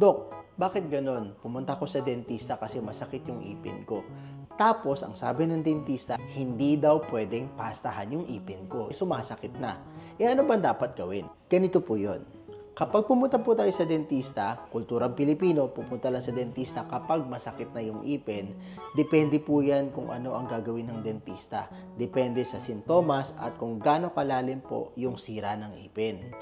Dok, bakit ganon? Pumunta ko sa dentista kasi masakit yung ipin ko. Tapos, ang sabi ng dentista, hindi daw pwedeng pastahan yung ipin ko. Sumasakit na. E ano ba dapat gawin? Ganito po yon. Kapag pumunta po tayo sa dentista, kulturang Pilipino, pupunta lang sa dentista kapag masakit na yung ipin, depende po yan kung ano ang gagawin ng dentista. Depende sa sintomas at kung gaano kalalim po yung sira ng ipin.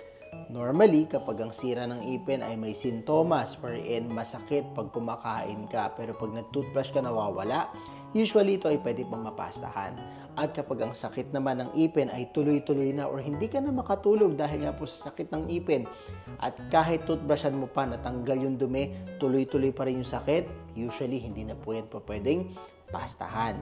Normally, kapag ang sira ng ipin ay may sintomas wherein masakit pag kumakain ka pero pag nag-toothbrush ka nawawala, usually ito ay pwede pang mapastahan. At kapag ang sakit naman ng ipin ay tuloy-tuloy na or hindi ka na makatulog dahil nga po sa sakit ng ipin at kahit toothbrushan mo pa natanggal yung dumi, tuloy-tuloy pa rin yung sakit, usually hindi na po yan pa pwedeng pastahan.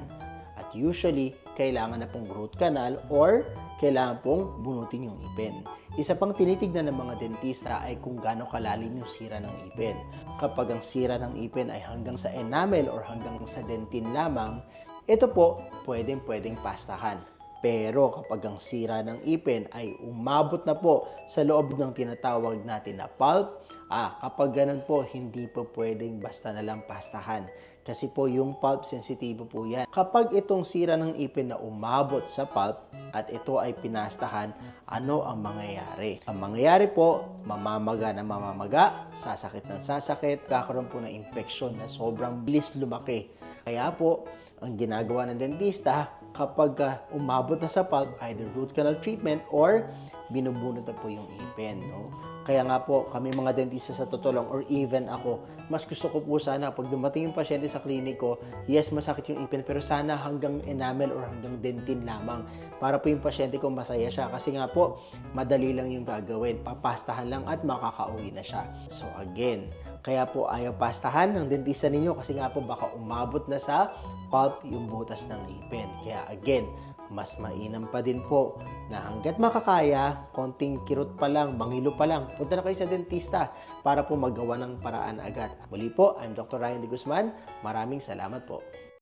Usually, kailangan na pong root canal or kailangan pong bunutin yung ipin. Isa pang tinitignan ng mga dentista ay kung gaano kalalim yung sira ng ipin. Kapag ang sira ng ipin ay hanggang sa enamel or hanggang sa dentin lamang, ito po pwedeng pwedeng pastahan. Pero kapag ang sira ng ipin ay umabot na po sa loob ng tinatawag natin na pulp, ah, kapag ganun po, hindi po pwedeng basta na lang pastahan. Kasi po yung pulp sensitibo po yan. Kapag itong sira ng ipin na umabot sa pulp at ito ay pinastahan, ano ang mangyayari? Ang mangyayari po, mamamaga na mamamaga, sasakit ng sasakit, kakaroon po ng infeksyon na sobrang bilis lumaki. Kaya po, ang ginagawa ng dentista kapag uh, umabot na sa pulp, either root canal treatment or binubunot na po yung ipin. No? Kaya nga po, kami mga dentista sa totoo lang, or even ako, mas gusto ko po sana, pag dumating yung pasyente sa klinik ko, yes, masakit yung ipin, pero sana hanggang enamel or hanggang dentin lamang. Para po yung pasyente ko masaya siya. Kasi nga po, madali lang yung gagawin. Papastahan lang at makakauwi na siya. So again, kaya po ayaw pastahan ng dentista ninyo kasi nga po baka umabot na sa pulp yung butas ng ipin. Kaya again, mas mainam pa din po na hanggat makakaya, konting kirot pa lang, mangilo pa lang, punta na kayo sa dentista para po magawa ng paraan agad. Muli po, I'm Dr. Ryan De Guzman. Maraming salamat po.